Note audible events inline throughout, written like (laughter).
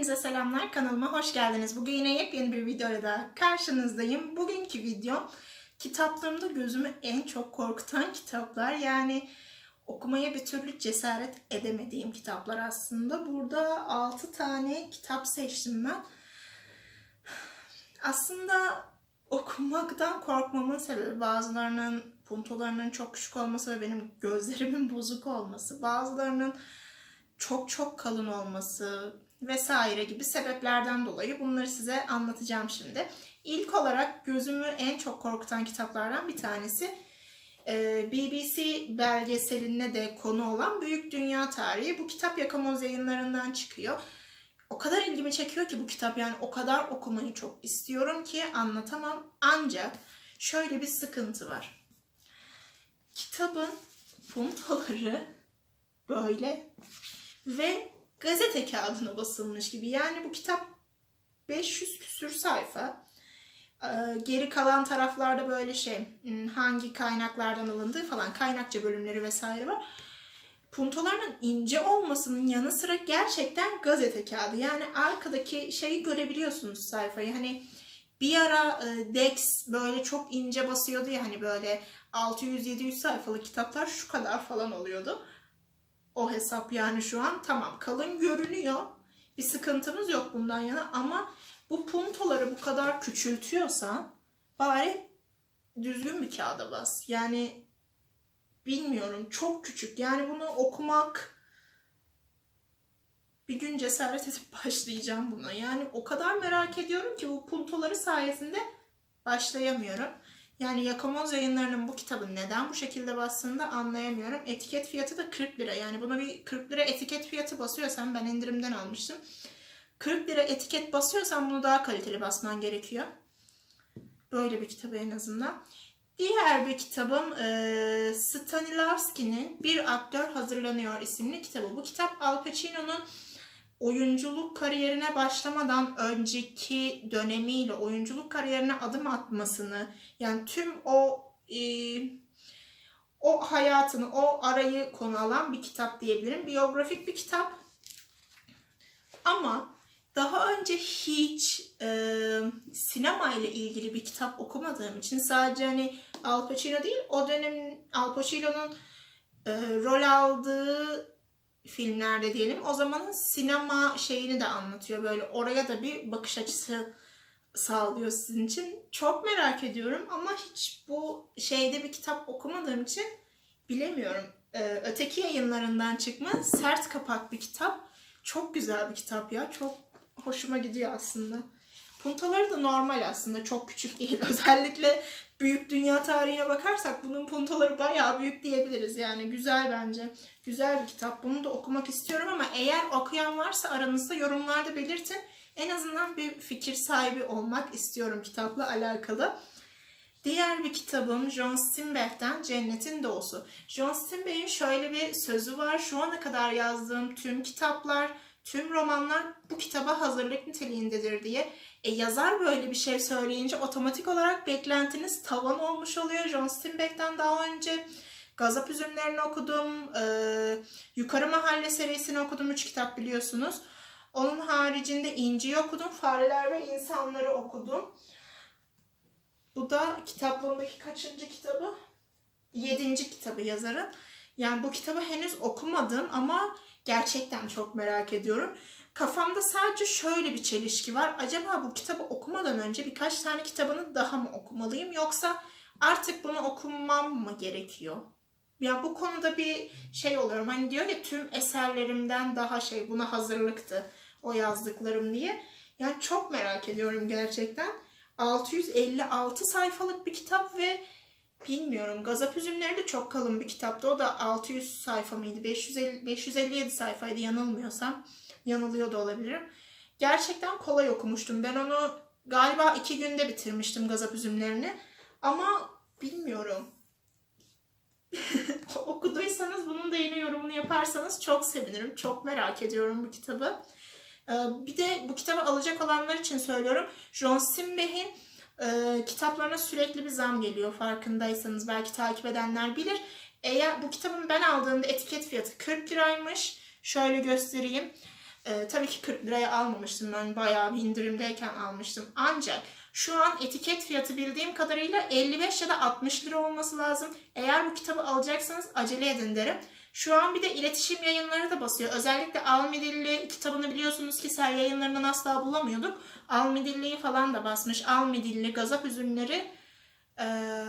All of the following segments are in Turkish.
Hepinize selamlar. Kanalıma hoş geldiniz. Bugün yine yepyeni bir videoyla da karşınızdayım. Bugünkü video kitaplarımda gözümü en çok korkutan kitaplar. Yani okumaya bir türlü cesaret edemediğim kitaplar aslında. Burada 6 tane kitap seçtim ben. Aslında okumaktan korkmamın sebebi bazılarının puntolarının çok küçük olması ve benim gözlerimin (laughs) bozuk olması. Bazılarının çok çok kalın olması vesaire gibi sebeplerden dolayı bunları size anlatacağım şimdi. İlk olarak gözümü en çok korkutan kitaplardan bir tanesi e, BBC belgeseline de konu olan Büyük Dünya Tarihi. Bu kitap Yakamoz yayınlarından çıkıyor. O kadar ilgimi çekiyor ki bu kitap yani o kadar okumayı çok istiyorum ki anlatamam. Ancak şöyle bir sıkıntı var. Kitabın puntoları böyle ve gazete kağıdına basılmış gibi. Yani bu kitap 500 küsür sayfa. Ee, Geri kalan taraflarda böyle şey hmm, hangi kaynaklardan alındığı falan kaynakça bölümleri vesaire var. Puntolarının ince olmasının yanı sıra gerçekten gazete kağıdı. Yani arkadaki şeyi görebiliyorsunuz sayfayı. Hani bir ara e, Dex böyle çok ince basıyordu ya hani böyle 600-700 sayfalık kitaplar şu kadar falan oluyordu o hesap yani şu an tamam kalın görünüyor. Bir sıkıntımız yok bundan yana ama bu puntoları bu kadar küçültüyorsan bari düzgün bir kağıda bas. Yani bilmiyorum çok küçük. Yani bunu okumak bir gün cesaret edip (laughs) başlayacağım buna. Yani o kadar merak ediyorum ki bu puntoları sayesinde başlayamıyorum. Yani Yakamoz yayınlarının bu kitabı neden bu şekilde bastığını da anlayamıyorum. Etiket fiyatı da 40 lira. Yani buna bir 40 lira etiket fiyatı basıyorsan ben indirimden almıştım. 40 lira etiket basıyorsan bunu daha kaliteli basman gerekiyor. Böyle bir kitabı en azından. Diğer bir kitabım e, Stanislavski'nin Bir Aktör Hazırlanıyor isimli kitabı. Bu kitap Al Pacino'nun oyunculuk kariyerine başlamadan önceki dönemiyle oyunculuk kariyerine adım atmasını yani tüm o e, o hayatını, o arayı konu alan bir kitap diyebilirim. Biyografik bir kitap. Ama daha önce hiç e, sinema ile ilgili bir kitap okumadığım için sadece hani Al Pacino değil, o dönem Al Pacino'nun e, rol aldığı filmlerde diyelim o zamanın sinema şeyini de anlatıyor. Böyle oraya da bir bakış açısı sağlıyor sizin için. Çok merak ediyorum ama hiç bu şeyde bir kitap okumadığım için bilemiyorum. Ee, öteki yayınlarından çıkma sert kapak bir kitap. Çok güzel bir kitap ya. Çok hoşuma gidiyor aslında. Puntaları da normal aslında. Çok küçük değil. (laughs) Özellikle büyük dünya tarihine bakarsak bunun puntaları bayağı büyük diyebiliriz. Yani güzel bence. Güzel bir kitap. Bunu da okumak istiyorum ama eğer okuyan varsa aranızda yorumlarda belirtin. En azından bir fikir sahibi olmak istiyorum kitapla alakalı. Diğer bir kitabım John Steinbeck'ten Cennetin Doğusu. John Steinbeck'in şöyle bir sözü var. Şu ana kadar yazdığım tüm kitaplar, tüm romanlar bu kitaba hazırlık niteliğindedir diye. E, yazar böyle bir şey söyleyince otomatik olarak beklentiniz tavan olmuş oluyor. John Steinbeck'ten daha önce Gazap Üzümlerini okudum. E, Yukarı Mahalle serisini okudum. Üç kitap biliyorsunuz. Onun haricinde İnci'yi okudum. Fareler ve İnsanları okudum. Bu da kitaplığımdaki kaçıncı kitabı? Yedinci kitabı yazarın. Yani bu kitabı henüz okumadım ama gerçekten çok merak ediyorum. Kafamda sadece şöyle bir çelişki var. Acaba bu kitabı okumadan önce birkaç tane kitabını daha mı okumalıyım yoksa artık bunu okumam mı gerekiyor? Ya bu konuda bir şey oluyorum. Hani diyor ya tüm eserlerimden daha şey buna hazırlıktı o yazdıklarım diye. Yani çok merak ediyorum gerçekten. 656 sayfalık bir kitap ve bilmiyorum Gazap Üzümleri de çok kalın bir kitaptı. O da 600 sayfa mıydı? 550, 557 sayfaydı yanılmıyorsam. Yanılıyor da olabilirim. Gerçekten kolay okumuştum. Ben onu galiba iki günde bitirmiştim Gazap Üzümlerini. Ama bilmiyorum. (laughs) Okuduysanız bunun da yeni yorumunu yaparsanız çok sevinirim. Çok merak ediyorum bu kitabı. Ee, bir de bu kitabı alacak olanlar için söylüyorum. John Steinbeck'in e, kitaplarına sürekli bir zam geliyor farkındaysanız. Belki takip edenler bilir. Eğer bu kitabın ben aldığımda etiket fiyatı 40 liraymış. Şöyle göstereyim. Ee, tabii ki 40 liraya almamıştım ben bayağı bir indirimdeyken almıştım. Ancak şu an etiket fiyatı bildiğim kadarıyla 55 ya da 60 lira olması lazım. Eğer bu kitabı alacaksanız acele edin derim. Şu an bir de iletişim yayınları da basıyor. Özellikle Almedilli kitabını biliyorsunuz ki sen yayınlarından asla bulamıyorduk. Almedilli'yi falan da basmış. Almedilli, Gazap Üzümleri. Ee,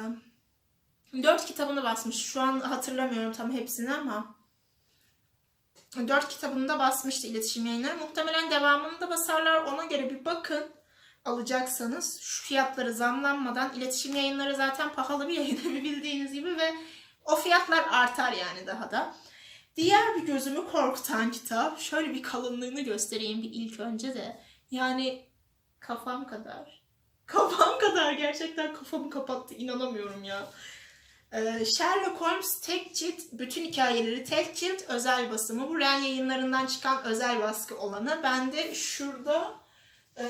dört kitabını basmış. Şu an hatırlamıyorum tam hepsini ama. Dört kitabını da basmıştı iletişim yayınları. Muhtemelen devamını da basarlar. Ona göre bir bakın alacaksanız şu fiyatları zamlanmadan iletişim yayınları zaten pahalı bir yayın (laughs) bildiğiniz gibi ve o fiyatlar artar yani daha da. Diğer bir gözümü korkutan kitap. Şöyle bir kalınlığını göstereyim bir ilk önce de. Yani kafam kadar. (laughs) Kafam kadar gerçekten kafamı kapattı. inanamıyorum ya. Ee, Sherlock Holmes tek cilt bütün hikayeleri tek cilt özel basımı. Bu Ren yayınlarından çıkan özel baskı olanı. Ben de şurada e,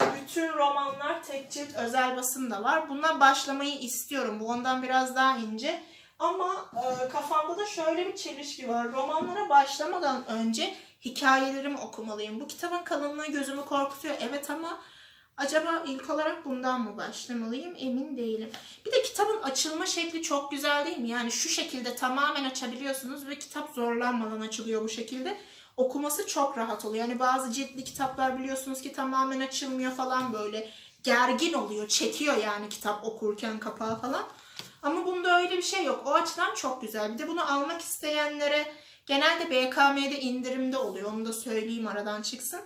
bütün romanlar tek cilt özel basım da var. Buna başlamayı istiyorum. Bu ondan biraz daha ince. Ama e, kafamda da şöyle bir çelişki var. Romanlara başlamadan önce hikayelerimi okumalıyım. Bu kitabın kalınlığı gözümü korkutuyor. Evet ama acaba ilk olarak bundan mı başlamalıyım? Emin değilim. Bir de kitabın açılma şekli çok güzel değil mi? Yani şu şekilde tamamen açabiliyorsunuz ve kitap zorlanmadan açılıyor bu şekilde. Okuması çok rahat oluyor. Yani bazı ciltli kitaplar biliyorsunuz ki tamamen açılmıyor falan böyle. Gergin oluyor, çekiyor yani kitap okurken kapağı falan. Ama bunda öyle bir şey yok. O açıdan çok güzel. Bir de bunu almak isteyenlere genelde BKM'de indirimde oluyor. Onu da söyleyeyim aradan çıksın.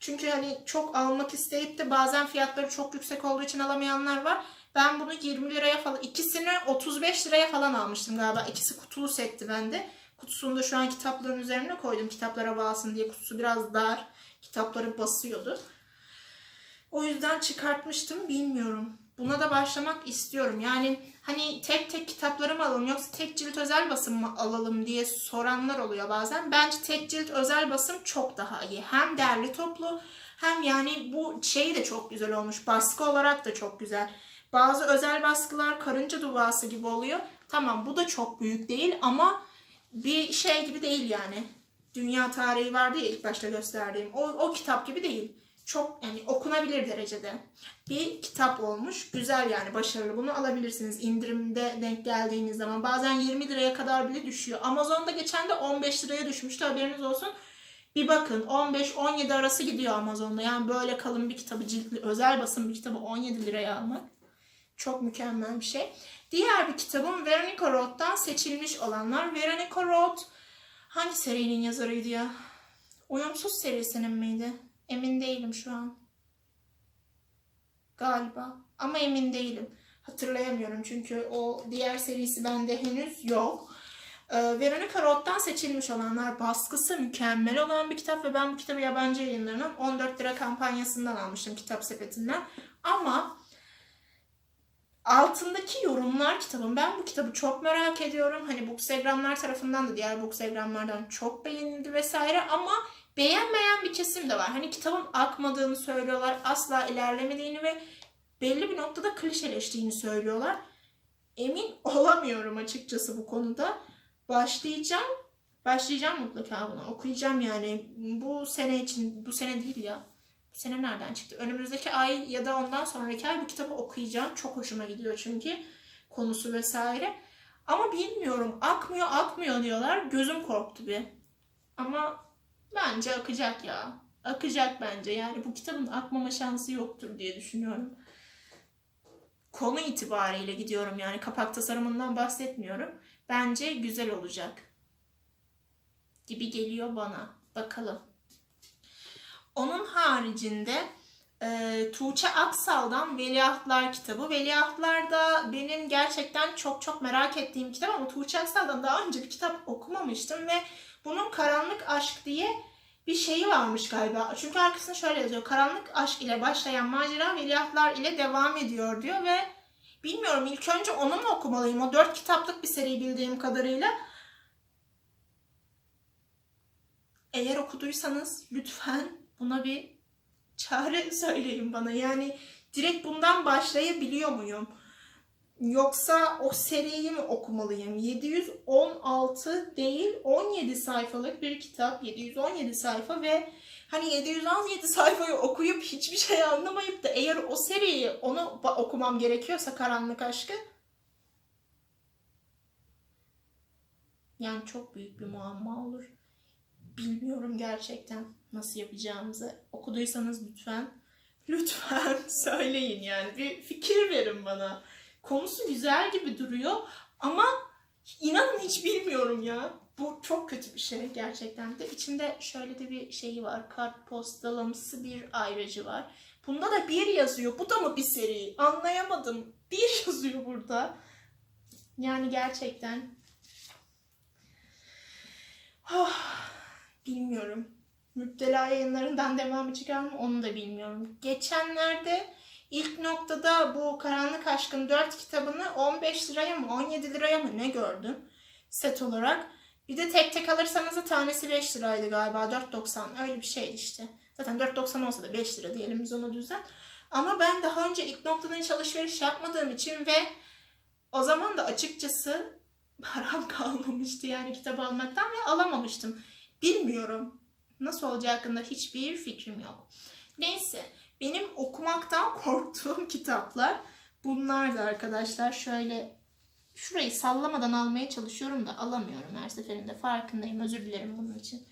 Çünkü hani çok almak isteyip de bazen fiyatları çok yüksek olduğu için alamayanlar var. Ben bunu 20 liraya falan, ikisini 35 liraya falan almıştım galiba. İkisi kutulu setti bende. Kutusunu da şu an kitapların üzerine koydum. Kitaplara bağlasın diye kutusu biraz dar. Kitapları basıyordu. O yüzden çıkartmıştım bilmiyorum. Buna da başlamak istiyorum. Yani hani tek tek kitapları mı alalım yoksa tek cilt özel basım mı alalım diye soranlar oluyor bazen. Bence tek cilt özel basım çok daha iyi. Hem derli toplu hem yani bu şey de çok güzel olmuş. Baskı olarak da çok güzel. Bazı özel baskılar karınca duası gibi oluyor. Tamam bu da çok büyük değil ama bir şey gibi değil yani. Dünya tarihi vardı ya ilk başta gösterdiğim. O, o kitap gibi değil. Çok yani okunabilir derecede bir kitap olmuş. Güzel yani başarılı. Bunu alabilirsiniz indirimde denk geldiğiniz zaman. Bazen 20 liraya kadar bile düşüyor. Amazon'da geçen de 15 liraya düşmüştü haberiniz olsun. Bir bakın 15-17 arası gidiyor Amazon'da. Yani böyle kalın bir kitabı ciltli özel basım bir kitabı 17 liraya almak çok mükemmel bir şey. Diğer bir kitabım Veronica Roth'tan seçilmiş olanlar. Veronica Roth hangi serinin yazarıydı ya? Uyumsuz serisinin miydi? Emin değilim şu an. Galiba. Ama emin değilim. Hatırlayamıyorum çünkü o diğer serisi bende henüz yok. Ee, Veronica Roth'tan seçilmiş olanlar baskısı mükemmel olan bir kitap ve ben bu kitabı yabancı yayınlarının 14 lira kampanyasından almıştım kitap sepetinden. Ama altındaki yorumlar kitabın. Ben bu kitabı çok merak ediyorum. Hani Bookstagramlar tarafından da diğer Bookstagramlardan çok beğenildi vesaire ama beğenmeyen bir kesim de var. Hani kitabın akmadığını söylüyorlar, asla ilerlemediğini ve belli bir noktada klişeleştiğini söylüyorlar. Emin olamıyorum açıkçası bu konuda. Başlayacağım. Başlayacağım mutlaka buna. Okuyacağım yani. Bu sene için, bu sene değil ya. Bu sene nereden çıktı? Önümüzdeki ay ya da ondan sonraki ay bu kitabı okuyacağım. Çok hoşuma gidiyor çünkü konusu vesaire. Ama bilmiyorum. Akmıyor akmıyor diyorlar. Gözüm korktu bir. Ama bence akacak ya. Akacak bence. Yani bu kitabın akmama şansı yoktur diye düşünüyorum. Konu itibariyle gidiyorum yani. Kapak tasarımından bahsetmiyorum. Bence güzel olacak. Gibi geliyor bana. Bakalım. Onun haricinde e, Tuğçe Aksal'dan Veliahtlar kitabı. Veliahtlar da benim gerçekten çok çok merak ettiğim kitap ama Tuğçe Aksal'dan daha önce bir kitap okumamıştım ve bunun Karanlık Aşk diye bir şeyi varmış galiba. Çünkü arkasında şöyle yazıyor. Karanlık aşk ile başlayan macera veliahtlar ile devam ediyor diyor ve bilmiyorum ilk önce onu mu okumalıyım? O dört kitaplık bir seri bildiğim kadarıyla. Eğer okuduysanız lütfen buna bir çare (laughs) söyleyin bana. Yani direkt bundan başlayabiliyor muyum? Yoksa o seriyi mi okumalıyım? 716 değil 17 sayfalık bir kitap. 717 sayfa ve hani 717 sayfayı okuyup hiçbir şey anlamayıp da eğer o seriyi onu okumam gerekiyorsa Karanlık Aşkı yani çok büyük bir muamma olur. Bilmiyorum gerçekten nasıl yapacağımızı. Okuduysanız lütfen lütfen (laughs) söyleyin yani bir fikir verin bana. Konusu güzel gibi duruyor ama inanın hiç bilmiyorum ya. Bu çok kötü bir şey gerçekten de. İçinde şöyle de bir şeyi var. Kartpostalamsı bir ayracı var. Bunda da bir yazıyor. Bu da mı bir seri? Anlayamadım. Bir (laughs) yazıyor burada. Yani gerçekten. Ah, bilmiyorum. Müptela yayınlarından devamı çıkar mı onu da bilmiyorum. Geçenlerde ilk noktada bu Karanlık Aşk'ın 4 kitabını 15 liraya mı 17 liraya mı ne gördüm set olarak. Bir de tek tek alırsanız da tanesi 5 liraydı galiba 4.90 öyle bir şeydi işte. Zaten 4.90 olsa da 5 lira diyelim biz ona düzen. Ama ben daha önce ilk noktadan hiç alışveriş yapmadığım için ve o zaman da açıkçası (laughs) param kalmamıştı yani kitap almaktan ve alamamıştım. Bilmiyorum. Nasıl olacağı hakkında hiçbir fikrim yok. Neyse benim okumaktan (laughs) korktuğum kitaplar bunlardı arkadaşlar. Şöyle şurayı sallamadan almaya çalışıyorum da alamıyorum her seferinde. Farkındayım. Özür dilerim bunun için.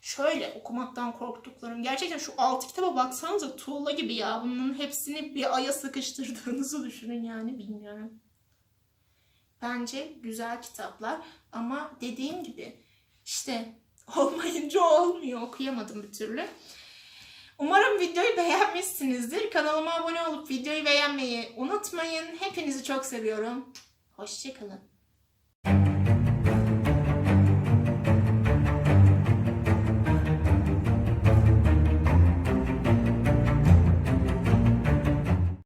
Şöyle okumaktan korktuklarım. Gerçekten şu altı kitaba baksanıza tuğla gibi ya. Bunun hepsini bir aya sıkıştırdığınızı (laughs) düşünün yani bilmiyorum. Bence güzel kitaplar ama dediğim gibi işte olmayınca olmuyor. Okuyamadım bir türlü. Umarım videoyu beğenmişsinizdir. Kanalıma abone olup videoyu beğenmeyi unutmayın. Hepinizi çok seviyorum. Hoşçakalın.